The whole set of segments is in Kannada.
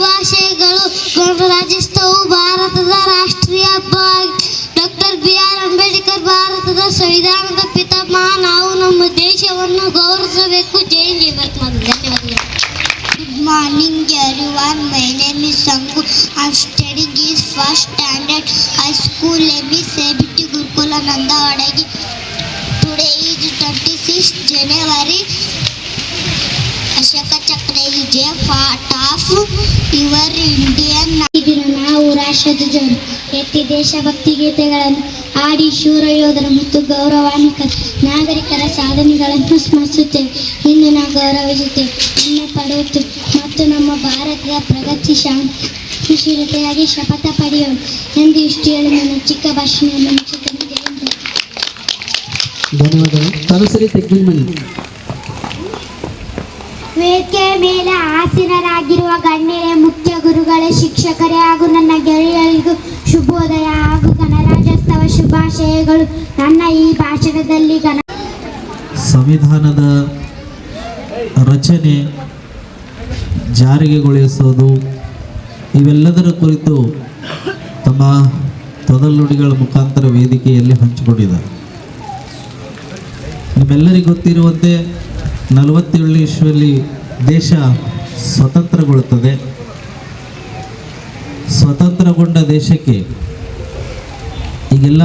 ಭಾಷೆಗಳು ಗಣರಾಜ್ಯೋತ್ಸವವು ಭಾರತದ ರಾಷ್ಟ್ರೀಯ ಹಬ್ಬ ಡಾಕ್ಟರ್ ಬಿ ಆರ್ ಅಂಬೇಡ್ಕರ್ ಭಾರತದ ಸಂವಿಧಾನದ ಪಿತಮ್ಮ ನಾವು ನಮ್ಮ ದೇಶವನ್ನು ಗೌರವಿಸಬೇಕು. ಜೈ ಜಯ ಧನ್ಯವಾದಗಳು. Morning everyone my name is Sangu am studying is first standard I school AB ಇ ಸೇ T Gurukula Nanda Adagi today is twenty six January ಚಕ್ರ ಪಾರ್ಟ್ ಆಫ್ ಯುವರ್ ಇಂಡಿಯನ್ ದಿನ ನಾವು ರಾಷ್ಟ್ರಧ್ವಜ ಎತ್ತಿ ದೇಶಭಕ್ತಿ ಗೀತೆಗಳನ್ನು ಹಾಡಿ ಶೂರ ಯೋಧರ ಮತ್ತು ಗೌರವಾನ್ವಿತ ನಾಗರಿಕರ ಸಾಧನೆಗಳನ್ನು ಸ್ಮರಿಸುತ್ತೇವೆ. ಇಂದು ನಾವು ಗೌರವಿಸುತ್ತೇವೆ. ಹೆಮ್ಮೆ ಪಡೆಯುತ್ತೇವೆ. ಮತ್ತು ನಮ್ಮ ಭಾರತದ ಪ್ರಗತಿ ಶಾಂತಿಶೀಲತೆಯಾಗಿ ಶಪಥ ಪಡೆಯೋಣ ಎಂದು ಇಷ್ಟು ಹೇಳಿ ನನ್ನ ಚಿಕ್ಕ ಭಾಷಣವನ್ನು ಧನ್ಯವಾದಗಳು. ತನುಸರಿ ತೆಗ್ಗಿನಮನಿ ವೇದಿಕೆಯ ಮೇಲೆ ಆಸೀನರಾಗಿರುವ ಗಣ್ಯರೇ, ಮುಖ್ಯ ಗುರುಗಳೇ, ಶಿಕ್ಷಕರೇ ಹಾಗೂ ನನ್ನ ಗೆಳೆಯರಿಗೂ ಶುಭೋದಯ ಹಾಗೂ ಗಣರಾಜ್ಯೋತ್ಸವ ಶುಭಾಶಯಗಳು. ನನ್ನ ಈ ಭಾಷಣದಲ್ಲಿ ಗಣ ಸಂವಿಧಾನದ ರಚನೆ ಜಾರಿಗೆಗೊಳಿಸೋದು, ಇವೆಲ್ಲದರ ಕುರಿತು ತಮ್ಮ ತೊದಲುಡಿಗಳ ಮುಖಾಂತರ ವೇದಿಕೆಯಲ್ಲಿ ಹಂಚಿಕೊಂಡಿದ್ದಾರೆ. ನಿಮ್ಮೆಲ್ಲರಿಗೂ ಗೊತ್ತಿರುವಂತೆ ನಲವತ್ತೇಳು ಇಸ್ವಿಯಲ್ಲಿ ದೇಶ ಸ್ವತಂತ್ರಗೊಳ್ಳುತ್ತದೆ. ಸ್ವತಂತ್ರಗೊಂಡ ದೇಶಕ್ಕೆ ಈಗೆಲ್ಲ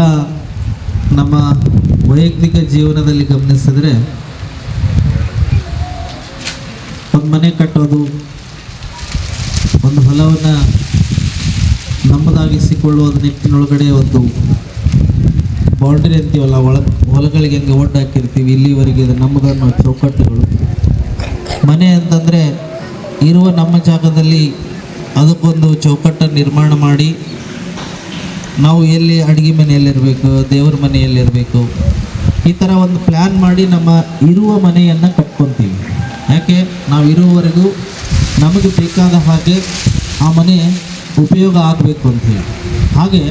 ನಮ್ಮ ವೈಯಕ್ತಿಕ ಜೀವನದಲ್ಲಿ ಗಮನಿಸಿದ್ರೆ ಒಂದು ಮನೆ ಕಟ್ಟೋದು, ಒಂದು ಹೊಲವನ್ನು ನಮ್ಮದಾಗಿಸಿಕೊಳ್ಳುವ ನಿಟ್ಟಿನೊಳಗಡೆ ಒಂದು ಬೌಂಡ್ರಿ ಅಂತೀವಲ್ಲ ಒಳ ಹೊಲಗಳಿಗೆ ಹೆಂಗೆ ಒಡ್ಡಾಕಿರ್ತೀವಿ ಇಲ್ಲಿವರೆಗೆ ಇದು ನಮ್ಮದನ್ನು ಚೌಕಟ್ಟುಗಳು. ಮನೆ ಅಂತಂದರೆ ಇರುವ ನಮ್ಮ ಜಾಗದಲ್ಲಿ ಅದಕ್ಕೊಂದು ಚೌಕಟ್ಟನ್ನು ನಿರ್ಮಾಣ ಮಾಡಿ ನಾವು ಎಲ್ಲಿ ಅಡುಗೆ ಮನೆಯಲ್ಲಿರಬೇಕು, ದೇವ್ರ ಮನೆಯಲ್ಲಿರಬೇಕು, ಈ ಥರ ಒಂದು ಪ್ಲ್ಯಾನ್ ಮಾಡಿ ನಮ್ಮ ಇರುವ ಮನೆಯನ್ನು ಕಟ್ಕೊತೀವಿ. ಯಾಕೆ? ನಾವು ಇರುವವರೆಗೂ ನಮಗೆ ಬೇಕಾದ ಹಾಗೆ ಆ ಮನೆ ಉಪಯೋಗ ಆಗಬೇಕು ಅಂತೀವಿ ಹಾಗೆ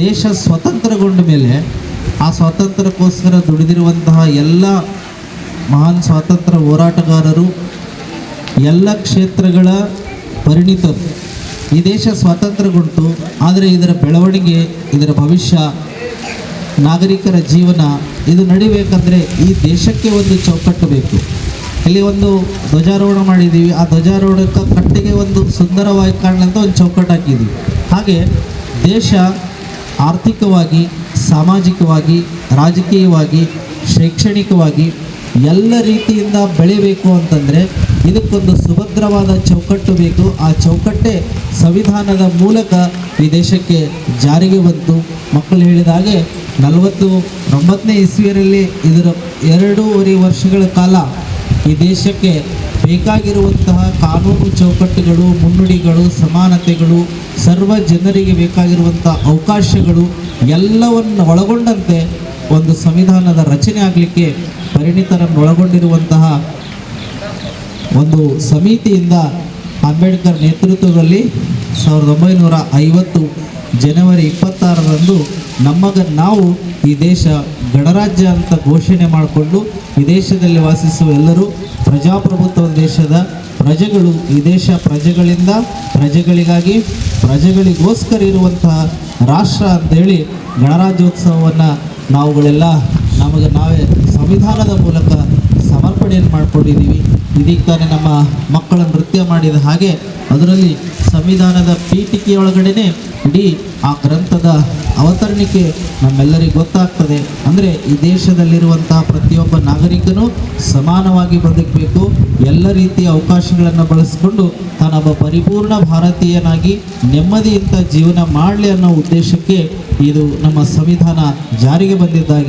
ದೇಶ ಸ್ವತಂತ್ರಗೊಂಡ ಮೇಲೆ ಆ ಸ್ವಾತಂತ್ರ್ಯಕ್ಕೋಸ್ಕರ ದುಡಿದಿರುವಂತಹ ಎಲ್ಲ ಮಹಾನ್ ಸ್ವಾತಂತ್ರ್ಯ ಹೋರಾಟಗಾರರು, ಎಲ್ಲ ಕ್ಷೇತ್ರಗಳ ಪರಿಣಿತರು. ಈ ದೇಶ ಸ್ವಾತಂತ್ರ್ಯಗೊಂಡು, ಆದರೆ ಇದರ ಬೆಳವಣಿಗೆ, ಇದರ ಭವಿಷ್ಯ, ನಾಗರಿಕರ ಜೀವನ, ಇದು ನಡಿಬೇಕಂದ್ರೆ ಈ ದೇಶಕ್ಕೆ ಒಂದು ಚೌಕಟ್ಟು ಬೇಕು ಇಲ್ಲಿ ಒಂದು ಧ್ವಜಾರೋಹಣ ಮಾಡಿದ್ದೀವಿ. ಆ ಧ್ವಜಾರೋಹಣಕ್ಕೆ ಕಟ್ಟಿಗೆ ಒಂದು ಸುಂದರವಾಗಿ ಕಾಣಲಂತ ಒಂದು ಚೌಕಟ್ಟು ಹಾಕಿದ್ದೀವಿ ಹಾಗೆ ದೇಶ ಆರ್ಥಿಕವಾಗಿ ಸಾಮಾಜಿಕವಾಗಿ, ರಾಜಕೀಯವಾಗಿ, ಶೈಕ್ಷಣಿಕವಾಗಿ ಎಲ್ಲ ರೀತಿಯಿಂದ ಬೆಳಿಬೇಕು ಅಂತಂದರೆ ಇದಕ್ಕೊಂದು ಸುಭದ್ರವಾದ ಚೌಕಟ್ಟು ಬೇಕು. ಆ ಚೌಕಟ್ಟೆ ಸಂವಿಧಾನದ ಮೂಲಕ ಈ ದೇಶಕ್ಕೆ ಜಾರಿಗೆ ಬಂತು. ಮಕ್ಕಳು ಹೇಳಿದ ಹಾಗೆ ನಲವತ್ತು ಒಂಬತ್ತನೇ ಇಸ್ವಿಯರಲ್ಲಿ ಇದರ ಎರಡೂವರೆ ವರ್ಷಗಳ ಕಾಲ ಈ ದೇಶಕ್ಕೆ ಬೇಕಾಗಿರುವಂತಹ ಕಾನೂನು ಚೌಕಟ್ಟುಗಳು, ಮುನ್ನುಡಿಗಳು, ಸಮಾನತೆಗಳು, ಸರ್ವ ಜನರಿಗೆ ಬೇಕಾಗಿರುವಂಥ ಅವಕಾಶಗಳು ಎಲ್ಲವನ್ನು ಒಳಗೊಂಡಂತೆ ಒಂದು ಸಂವಿಧಾನದ ರಚನೆ ಆಗಲಿಕ್ಕೆ ಪರಿಣಿತರನ್ನು ಒಳಗೊಂಡಿರುವಂತಹ ಒಂದು ಸಮಿತಿಯಿಂದ ಅಂಬೇಡ್ಕರ್ ನೇತೃತ್ವದಲ್ಲಿ ಸಾವಿರದ ಒಂಬೈನೂರ ಐವತ್ತು ಜನವರಿ ಇಪ್ಪತ್ತಾರರಂದು ನಮ್ಮಗ ನಾವು ಈ ದೇಶ ಗಣರಾಜ್ಯ ಅಂತ ಘೋಷಣೆ ಮಾಡಿಕೊಂಡು ಈ ದೇಶದಲ್ಲಿ ವಾಸಿಸುವ ಎಲ್ಲರೂ ಪ್ರಜಾಪ್ರಭುತ್ವ ದೇಶದ ಪ್ರಜೆಗಳು ಈ ದೇಶ ಪ್ರಜೆಗಳಿಂದ ಪ್ರಜೆಗಳಿಗಾಗಿ ಪ್ರಜೆಗಳಿಗೋಸ್ಕರ ಇರುವಂತಹ ರಾಷ್ಟ್ರ ಅಂತೇಳಿ ಗಣರಾಜ್ಯೋತ್ಸವವನ್ನು ನಾವುಗಳೆಲ್ಲ ನಮಗೆ ನಾವೇ ಸಂವಿಧಾನದ ಮೂಲಕ ಸಮರ್ಪಣೆಯನ್ನು ಮಾಡಿಕೊಂಡಿದ್ದೀವಿ. ಇದೀಗ ತಾನೇ ನಮ್ಮ ಮಕ್ಕಳ ನೃತ್ಯ ಮಾಡಿದ ಹಾಗೆ ಅದರಲ್ಲಿ ಸಂವಿಧಾನದ ಪೀಠಿಕೆಯೊಳಗಡೆನೆ ಇಡೀ ಆ ಗ್ರಂಥದ ಅವತರಣಿಕೆ ನಮ್ಮೆಲ್ಲರಿಗೆ ಗೊತ್ತಾಗ್ತದೆ. ಅಂದರೆ ಈ ದೇಶದಲ್ಲಿರುವಂತಹ ಪ್ರತಿಯೊಬ್ಬ ನಾಗರಿಕನು ಸಮಾನವಾಗಿ ಬದುಕಬೇಕು. ಎಲ್ಲ ರೀತಿಯ ಅವಕಾಶಗಳನ್ನು ಬಳಸಿಕೊಂಡು ತಾನೊಬ್ಬ ಪರಿಪೂರ್ಣ ಭಾರತೀಯನಾಗಿ ನೆಮ್ಮದಿಯಿಂದ ಜೀವನ ಮಾಡಲಿ ಅನ್ನೋ ಉದ್ದೇಶಕ್ಕೆ ಇದು ನಮ್ಮ ಸಂವಿಧಾನ ಜಾರಿಗೆ ಬಂದಿದ್ದಾಗಿ